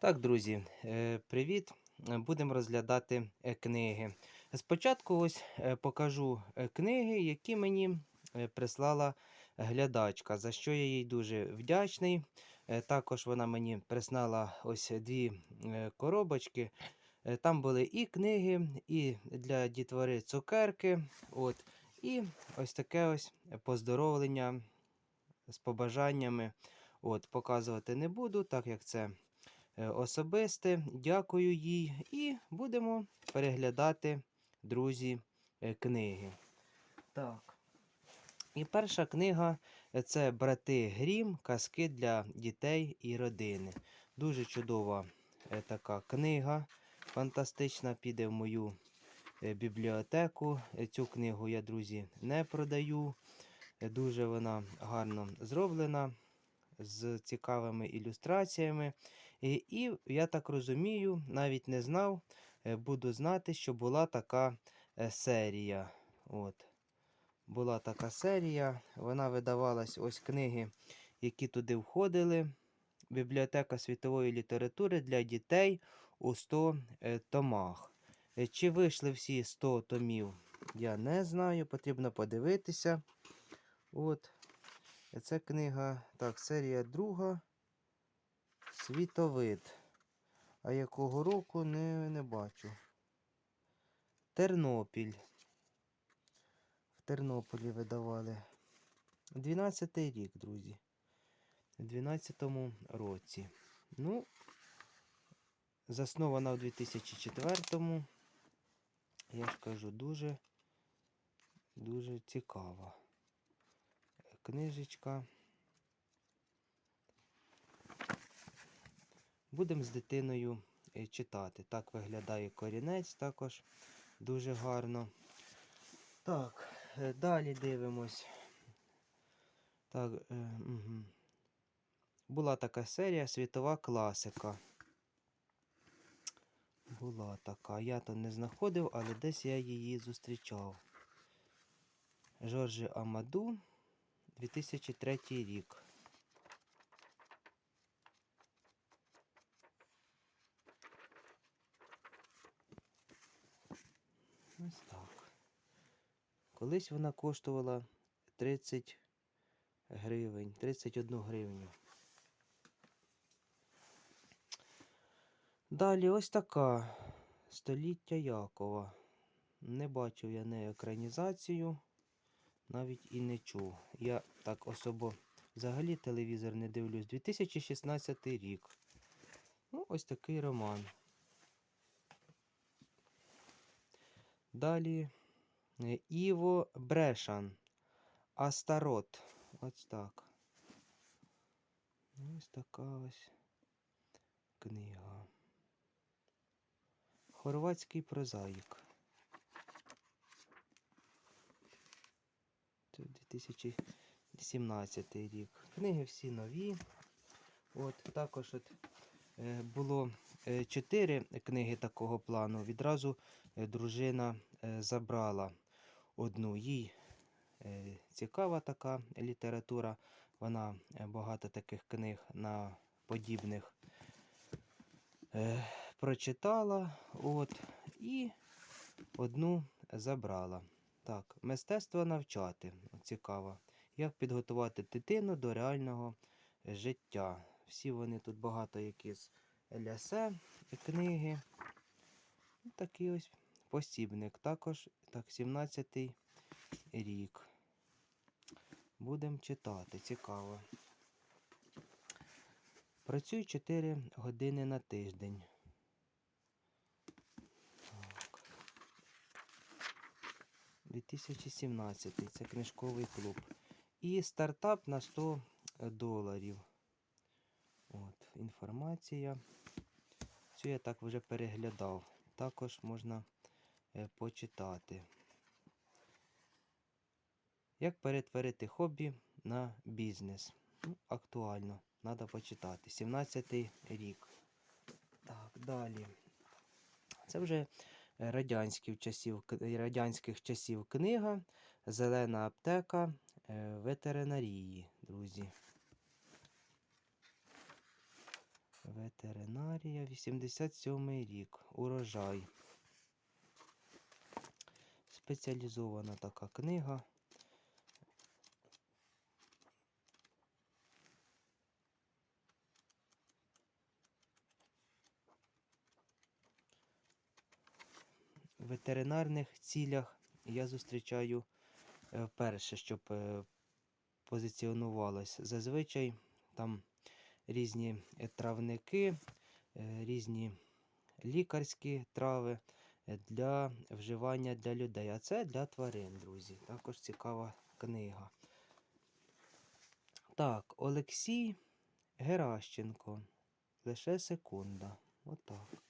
Так, друзі, е, привіт! Е, Будемо розглядати е, книги. Спочатку ось покажу книги, які мені прислала глядачка, за що я їй дуже вдячний. Також вона мені прислала ось дві коробочки. Там були і книги, і для дітвори цукерки. От, і ось таке ось поздоровлення з побажаннями. От, Показувати не буду, так як це особисте. Дякую їй. І будемо переглядати, друзі, е, книги. Так. І перша книга е, це Брати Грім. Казки для дітей і родини. Дуже чудова е, така книга. Фантастична, піде в мою е, бібліотеку. Е, Цю книгу я, друзі, не продаю. Е, Дуже вона гарно зроблена, з цікавими ілюстраціями. І, і я так розумію, навіть не знав, е, буду знати, що була така е, серія. От. Була така серія, вона видавалась ось книги, які туди входили. Бібліотека світової літератури для дітей у 100 е, томах. Е, Чи вийшли всі 100 томів, я не знаю, потрібно подивитися. От. Е, Це книга, так, серія друга. Світовид. А якого року не, не бачу. Тернопіль. В Тернополі видавали. 12-й рік, друзі. У 12-му році. Ну, заснована у 2004-му. Я ж кажу, дуже, дуже цікава книжечка. Будемо з дитиною е, читати. Так виглядає корінець також дуже гарно. Так, е, далі дивимось. Так, угу. Була така серія світова класика. Була така. Я то не знаходив, але десь я її зустрічав. Жоржі Амаду, 2003 рік. Ось так. Колись вона коштувала 30 гривень, 31 гривню. Далі ось така століття Якова. Не бачив я не екранізацію, навіть і не чув. Я так особо взагалі телевізор не дивлюсь. 2016 рік. Ну, ось такий роман. Далі е, Іво Брешан. Астарот. Ось так. Ось така ось книга. Хорватський прозаїк. Це 2017 рік. Книги всі нові. От, також от, е, було чотири книги такого плану. Відразу е, дружина е, забрала одну. Їй е, цікава така література. Вона е, багато таких книг на подібних е, прочитала. От, і одну забрала. Так, мистецтво навчати. Цікаво. Як підготувати дитину до реального життя. Всі вони тут багато якісь лясе книги. Такий ось посібник. Також так, 17-й рік. Будемо читати, цікаво. Працюю 4 години на тиждень. Так. 2017 це книжковий клуб. І стартап на 100 доларів. От, інформація. Цю я так вже переглядав. Також можна е, почитати. Як перетворити хобі на бізнес? Ну, актуально, треба почитати. 17-й рік. Так, далі. Це вже радянських часів, радянських часів книга Зелена аптека е, ветеринарії, друзі. Ветеринарія, 87 рік. Урожай. Спеціалізована така книга. В ветеринарних цілях я зустрічаю е, вперше, щоб е, позиціонувалось. Зазвичай там різні е, травники, е, різні лікарські трави е, для вживання для людей. А це для тварин, друзі. Також цікава книга. Так, Олексій Геращенко. Лише секунда. Отак.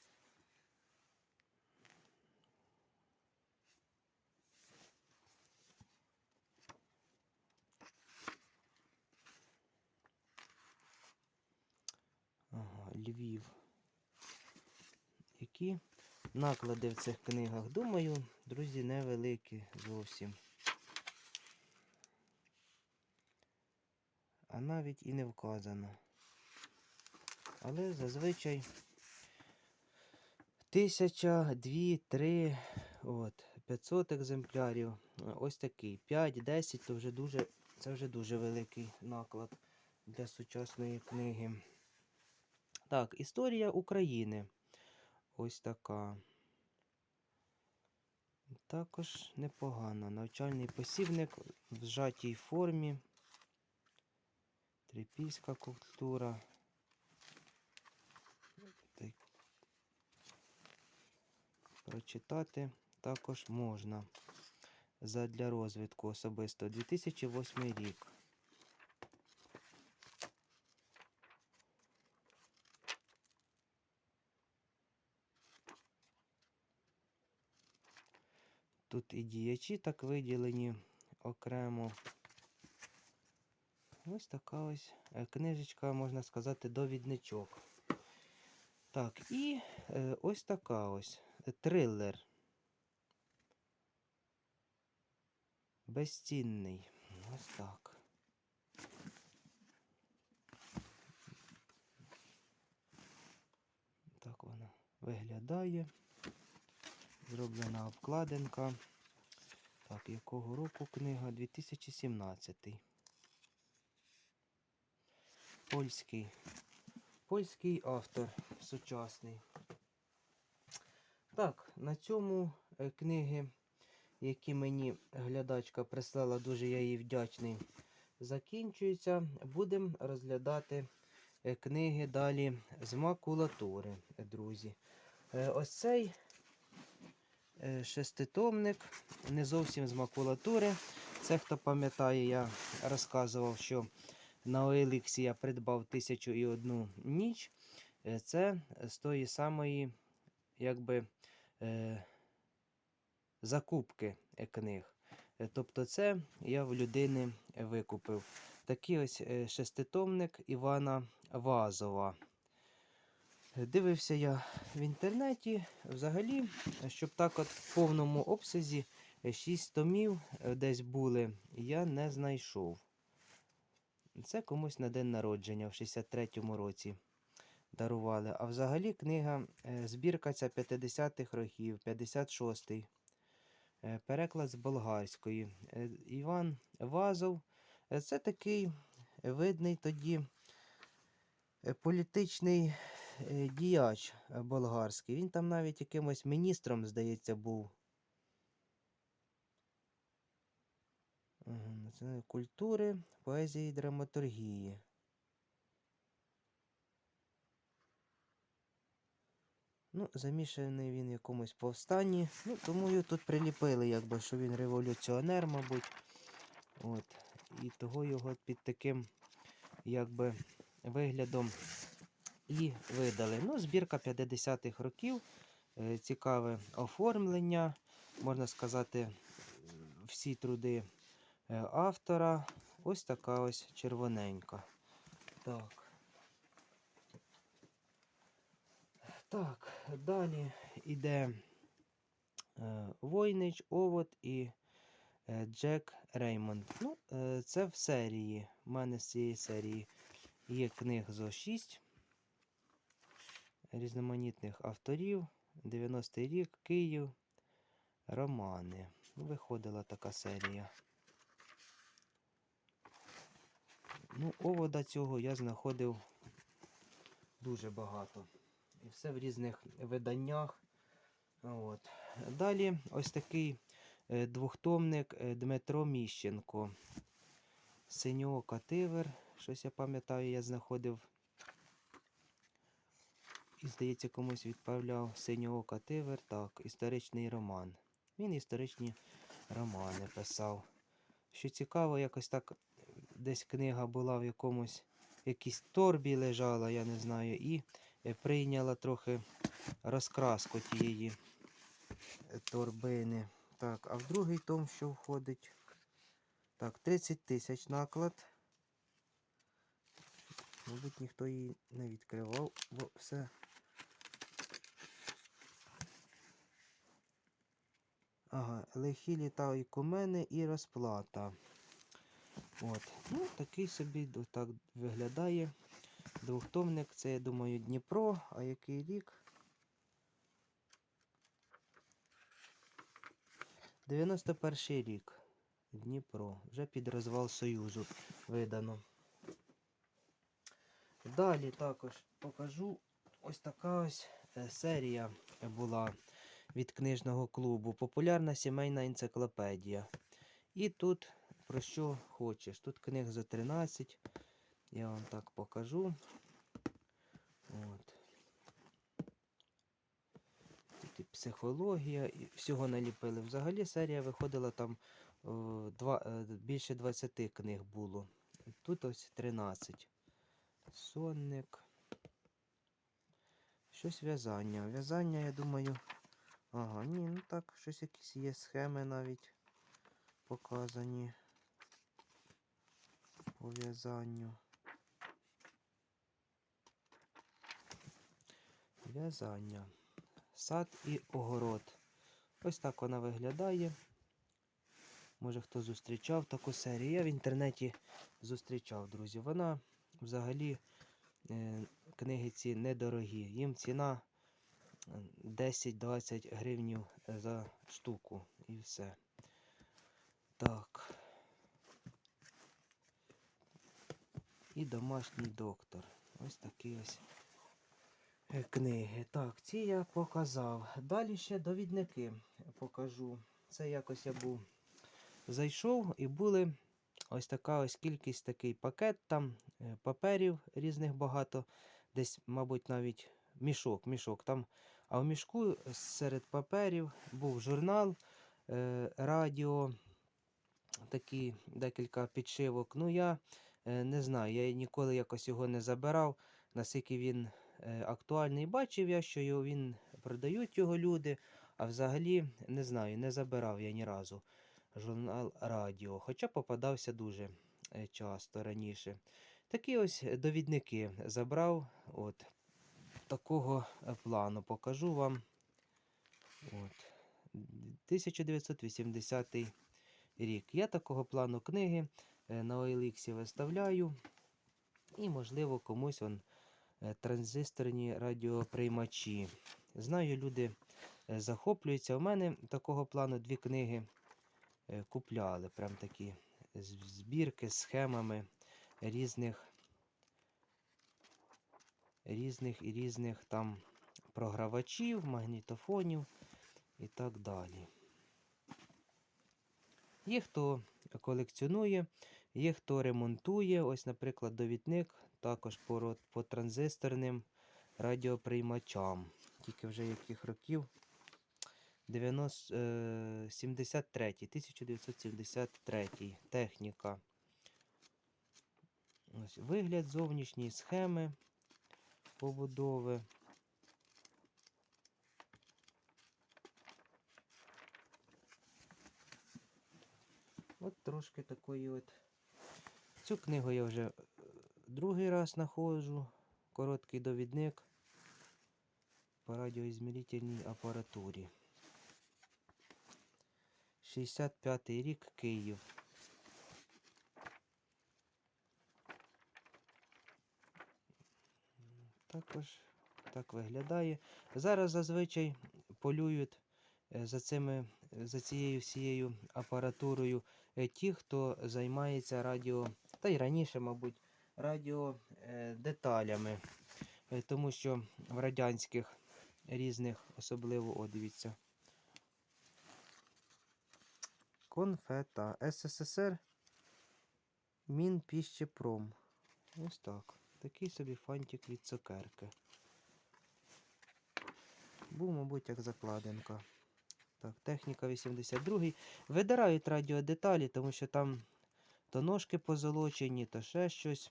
Львів. Які наклади в цих книгах? Думаю, друзі, невеликі зовсім. А навіть і не вказано. Але зазвичай тисяча, дві, три, от, 500 екземплярів. Ось такий. 5-10 то вже дуже, це вже дуже великий наклад для сучасної книги. Так, історія України. Ось така. Також непогано. Навчальний посібник в зжатій формі. Трипільська культура. Та Прочитати також можна. Задля розвитку особисто. 2008 рік. Тут і діячі так виділені окремо. Ось така ось е, книжечка, можна сказати, довідничок. Так, і е, ось така ось е, трилер. Безцінний. Ось так. Так вона виглядає. Зроблена обкладинка. Так, якого року книга? 2017. Польський. Польський автор сучасний. Так, на цьому е, книги, які мені глядачка прислала, дуже я їй вдячний, закінчуються. Будемо розглядати е, книги далі з макулатури, друзі. Е, Ось цей шеститомник, не зовсім з макулатури. Це, хто пам'ятає, я розказував, що на Оеліксі я придбав тисячу і одну ніч. Е, Це з тої самої, якби, е, закупки е, книг. Е, Тобто, це я в людини викупив. Такий ось е, шеститомник Івана Вазова. Е, Дивився я в інтернеті. Взагалі, щоб так от в повному обсязі 6 томів е, десь були, я не знайшов. Це комусь на день народження в 63-му році дарували. А взагалі книга, е, збірка ця 50-х років, 56-й. Е, Переклад з болгарської. Е, Іван Вазов. Е, Це такий видний тоді е, політичний е, діяч е, болгарський. Він там навіть якимось міністром, здається, був. Культури, поезії і драматургії. Ну, замішаний він в якомусь повстанні. Ну, тому його тут приліпили, якби, що він революціонер, мабуть. От. І того його під таким якби, виглядом і видали. Ну, збірка 50-х років. Е, Цікаве оформлення. Можна сказати, всі труди е, автора. Ось така ось червоненька. Так. Так, далі йде е, Войнич, Овод і Джек Реймонд. Ну, це в серії. У мене з цієї серії є книг зо 6. Різноманітних авторів. 90-й рік, Київ, романи. Ну, Виходила така серія. Ну, овода цього я знаходив дуже багато. І все в різних виданнях. От. Далі ось такий е, двохтомник е, Дмитро Міщенко. Синьоока Тивер. Щось я пам'ятаю, я знаходив. І, здається, комусь відправляв Синьоока Тивер. Так, історичний роман. Він історичні романи писав. Що цікаво, якось так десь книга була в якомусь якійсь торбі лежала, я не знаю, і е, прийняла трохи розкраску тієї е, торбини. Так, а в другий том що входить? Так, 30 тисяч наклад. Мабуть, ніхто її не відкривав, бо все. Ага, лихі літа і комени і розплата. От. Ну, такий собі так виглядає. Двохтомник, це, я думаю, Дніпро, а який рік? 91 рік. Дніпро. Вже під розвал Союзу видано. Далі також покажу ось така ось е, серія була від книжного клубу. Популярна сімейна енциклопедія. І тут про що хочеш. Тут книг за 13. Я вам так покажу. От. Тут і психологія, і всього наліпили. Взагалі серія виходила там два, е, більше 20 книг було. Тут ось 13. Сонник. Щось в'язання. В'язання, я думаю. Ага, ні, ну так, щось якісь є схеми навіть показані по в'язанню. В'язання. Сад і огород. Ось так вона виглядає. Може хто зустрічав таку серію. Я в інтернеті зустрічав, друзі. Вона взагалі е, книги ці недорогі. Їм ціна 10-20 гривнів за штуку і все. Так. І домашній доктор. Ось такі ось е, книги. Так, ці я показав. Далі ще довідники покажу. Це якось я був зайшов і були ось така ось кількість такий пакет там е, паперів різних багато. Десь, мабуть, навіть мішок, мішок там. А в мішку серед паперів був журнал, е, радіо, такі декілька підшивок. Ну, я е, не знаю, я ніколи якось його не забирав, наскільки він е, актуальний. Бачив я, що його він продають його люди, а взагалі не знаю, не забирав я ні разу журнал радіо, хоча попадався дуже е, часто раніше. Такі ось довідники забрав. От такого е, плану покажу вам. От. 1980 рік. Я такого плану книги е, на OLX виставляю. І, можливо, комусь он е, транзисторні радіоприймачі. Знаю, люди захоплюються. У мене такого плану дві книги купляли. Прям такі збірки з схемами різних різних і різних там програвачів, магнітофонів і так далі. Є хто колекціонує, є хто ремонтує. Ось, наприклад, довідник також по, по транзисторним радіоприймачам. Тільки вже яких років? 90, е, 73, 1973 техніка. Ось вигляд зовнішньої схеми побудови. От трошки такої от. Цю книгу я вже е, другий раз знаходжу. Короткий довідник по радіоізмірительній апаратурі. 65 й рік Київ. Також так виглядає. Зараз зазвичай полюють е, за, цими, за цією всією апаратурою е, ті, хто займається радіо, та й раніше, мабуть, радіодеталями. Е, Тому що в радянських різних, особливо, о, дивіться. Конфета. СССР Мінпіщепром. Ось так. Такий собі фантик від цукерки. Був, мабуть, як закладинка. Так, техніка 82. Видирають радіодеталі, тому що там то ножки позолочені, то ще щось.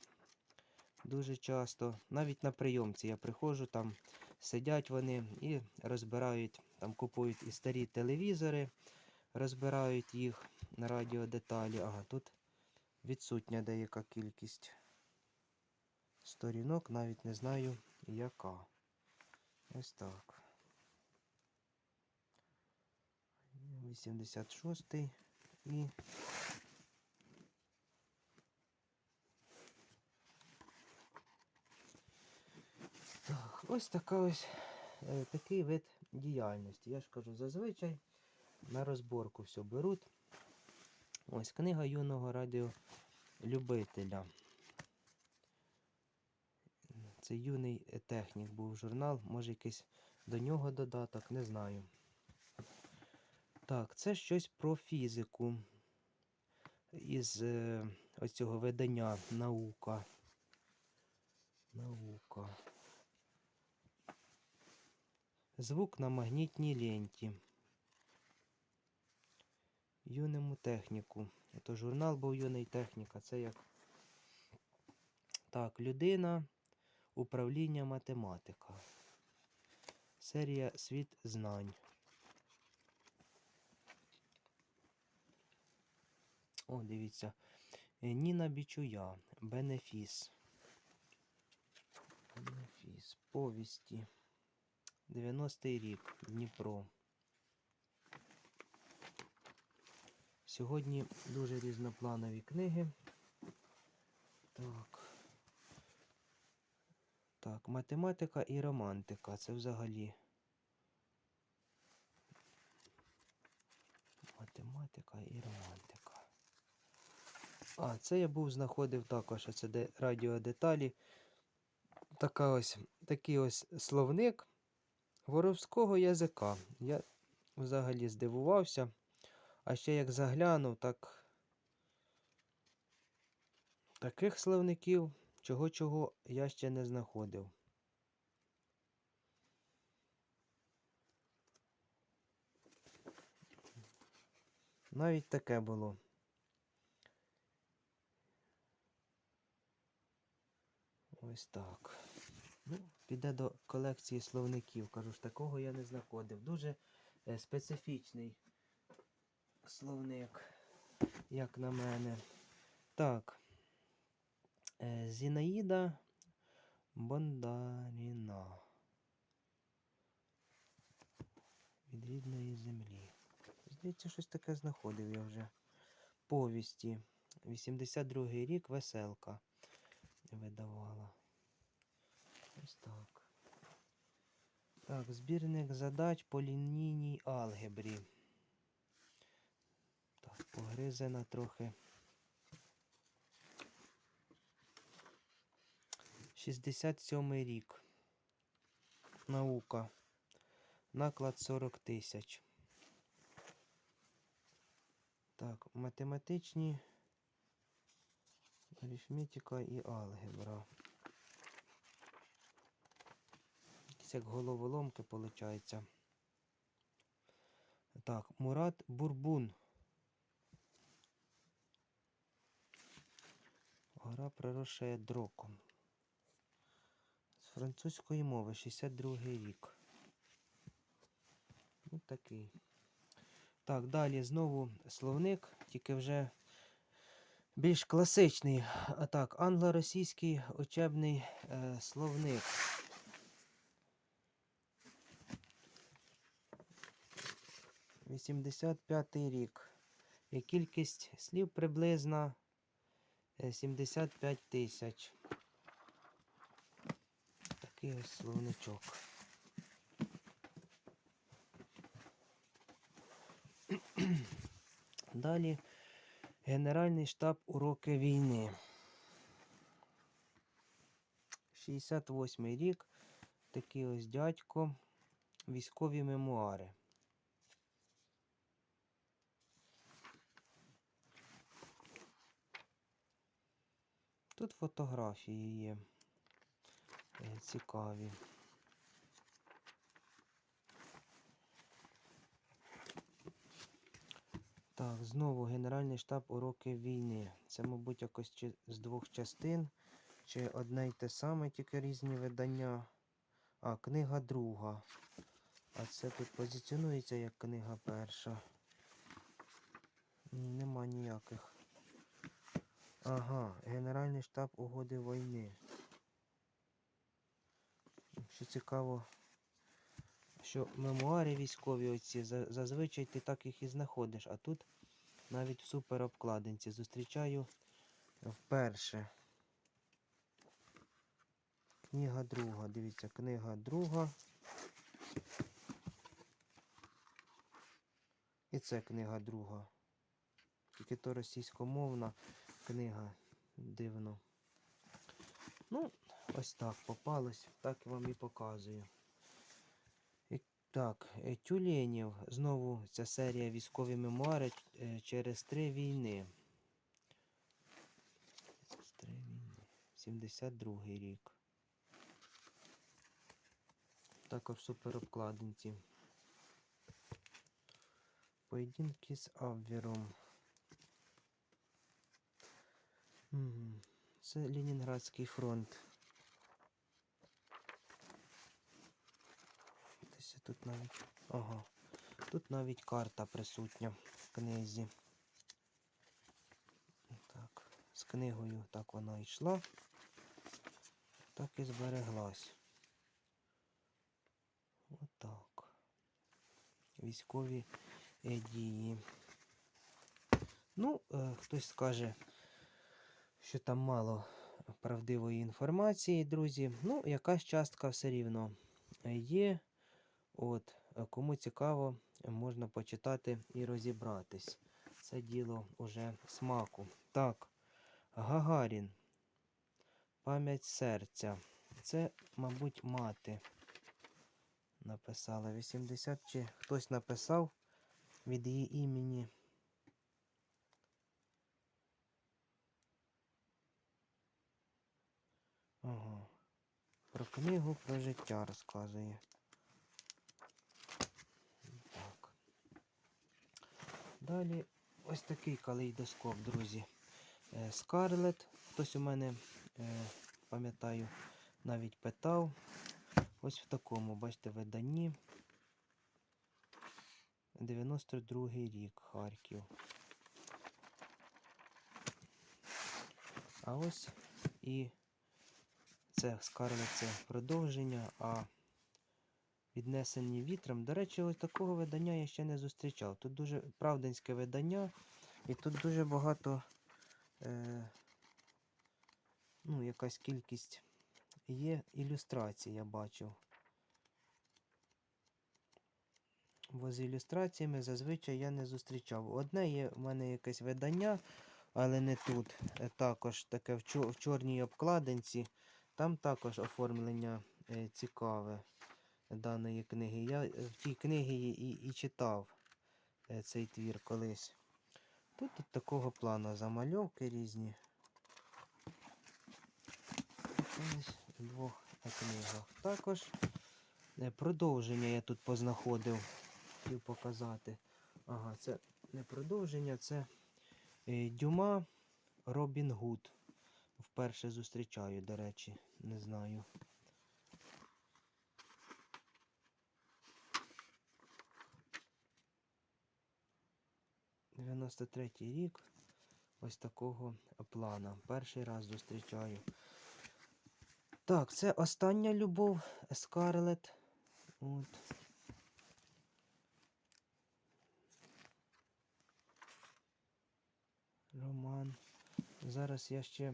Дуже часто. Навіть на прийомці я приходжу, там сидять вони і розбирають, там купують і старі телевізори, розбирають їх на радіодеталі. Ага, тут відсутня деяка кількість сторінок, навіть не знаю яка. Ось так. 86 і Так, ось така ось е, такий вид діяльності. Я ж кажу, зазвичай на розборку все беруть. Ось книга юного радіолюбителя. Це юний е, технік був журнал, може якийсь до нього додаток, не знаю. Так, це щось про фізику із е, ось цього видання наука. Наука. Звук на магнітній ленті. Юному техніку. То журнал був юний техніка. Це як. Так, людина, управління математика. Серія Світ знань. О, дивіться. Ніна Бічуя. Бенефіс. Бенефіс. Повісті. 90-й рік. Дніпро. Сьогодні дуже різнопланові книги. Так. Так, математика і романтика. Це взагалі. Математика і романтика. А, це я був знаходив також. Це де радіодеталі. Така ось, такий ось словник воровського язика. Я взагалі здивувався. А ще як заглянув, так таких словників, чого-чого я ще не знаходив. Навіть таке було. Ось так. Ну, піде до колекції словників. Кажу ж, такого я не знаходив. Дуже е, специфічний словник, як на мене. Так. Е, Зінаїда Бондаріна. Від рідної землі. Здається, щось таке знаходив я вже. Повісті. 82-й рік веселка видавала. Ось так. Так, збірник задач по лінійній алгебрі. Так, погризена трохи. 67 рік. Наука. Наклад 40 тисяч. Так, математичні, арифметика і алгебра. Якісь як головоломки виходить. Так, Мурат Бурбун. Гора проросшая дроком. Французької мови 62-й рік. Ось такий. Так, далі знову словник, тільки вже більш класичний. А так, англо-російський учебний е, словник. Вісімдесят п'ятий рік. І кількість слів приблизно е, 75 тисяч. Такий ось словничок. Далі Генеральний штаб уроки війни. 68 рік. Такий ось дядько. Військові мемуари. Тут фотографії є цікаві. Так, знову Генеральний штаб уроки війни. Це, мабуть, якось чи з двох частин, чи одне й те саме, тільки різні видання. А, книга друга. А це тут позиціонується як книга перша. Ні, нема ніяких. Ага, Генеральний штаб угоди війни. Що цікаво, що мемуари військові оці зазвичай ти так їх і знаходиш, а тут навіть в суперобкладинці зустрічаю вперше. Книга друга. Дивіться, книга друга. І це книга друга. Тільки то російськомовна книга. Дивно. Ну, ось так попалось, так вам і показую. І, так, е, Тюленів. Знову ця серія військові мемуари е, через три війни. Через три війни. 72 рік. Також суперобкладинці. Поєдинки з Абвіром. Це Ленінградський фронт. Десь тут навіть. Ага. Тут навіть карта присутня в книзі. Так. З книгою так вона йшла. Так і збереглась. Отак. Військові дії. Ну, е, хтось скаже, що там мало правдивої інформації, друзі. Ну, якась частка все рівно є. От, е, кому цікаво, можна почитати і розібратись. Це діло уже смаку. Так, Гагарін. Пам'ять серця. Це, мабуть, мати написала. 80 чи хтось написав від її імені. Ага. Про книгу про життя розказує. Далі ось такий калейдоскоп, друзі. Е, Скарлет. Хтось у мене, е, пам'ятаю, навіть питав. Ось в такому, бачите, виданні. 92-й рік Харків. А ось і це Скарлет це продовження, а віднесені вітром. До речі, ось такого видання я ще не зустрічав. Тут дуже правдинське видання, і тут дуже багато, е, ну, якась кількість є ілюстрацій, я бачив. Бо з ілюстраціями зазвичай я не зустрічав. Одне є в мене якесь видання, але не тут. Е, Також таке в, чорній обкладинці. Там також оформлення е, цікаве даної книги. Я е, в тій книгі і, і читав е, цей твір колись. Тут от такого плану замальовки різні. В двох книгах. Також е, продовження я тут познаходив. Хотів показати. Ага, це не продовження, це Дюма Робін Гуд. Вперше зустрічаю, до речі, не знаю. Дев'яносто третій рік. Ось такого плана. Перший раз зустрічаю. Так, це остання любов Скарлет. От. Роман. Зараз я ще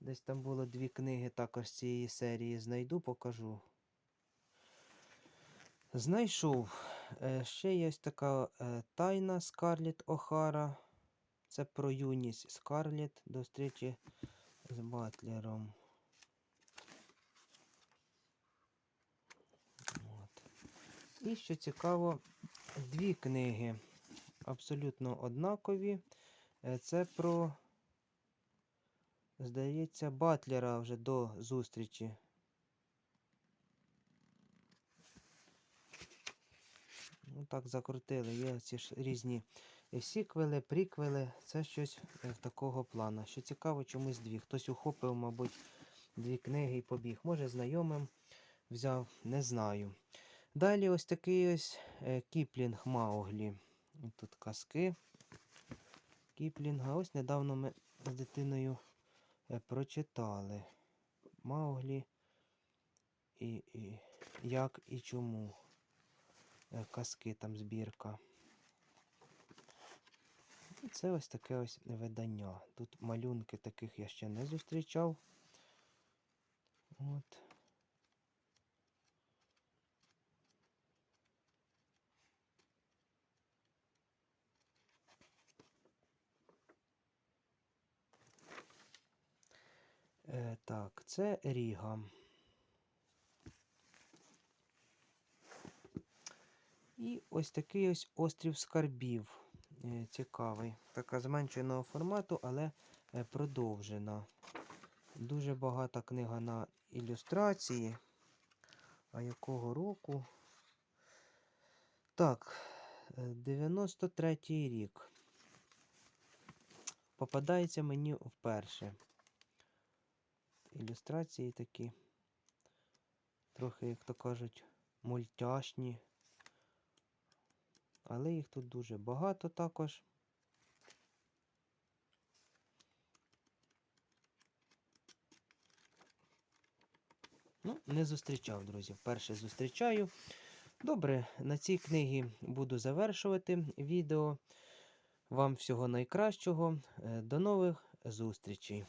Десь там було дві книги також з цієї серії. Знайду, покажу. Знайшов. Е, Ще є така е, тайна Скарлетт О'Хара. Це про юність Скарлетт до зустрічі з Батлером. От. І що цікаво, дві книги абсолютно однакові. Е, Це про, здається, Батлера вже до зустрічі. Ну так закрутили. Є ці ж різні е, сіквели, приквели. Це щось е, в такого плану. Що цікаво, чомусь дві. Хтось ухопив, мабуть, дві книги і побіг. Може, знайомим взяв, не знаю. Далі ось такий ось е, Кіплінг Мауглі. Тут казки. Кіплінга. Ось недавно ми з дитиною е, прочитали. Мауглі і, і як і чому. Е, Казки там збірка. Це ось таке ось видання. Тут малюнки таких я ще не зустрічав. От. Е, так, це Ріга. І ось такий ось острів скарбів. Е, Цікавий. Така зменшеного формату, але е, продовжена. Дуже багата книга на ілюстрації. А якого року? Так, е, 93-й рік. Попадається мені вперше. Ілюстрації такі. Трохи, як то кажуть, мультяшні. Але їх тут дуже багато також. Ну, не зустрічав, друзі. Вперше зустрічаю. Добре, на цій книгі буду завершувати відео. Вам всього найкращого. Е, До нових зустрічей.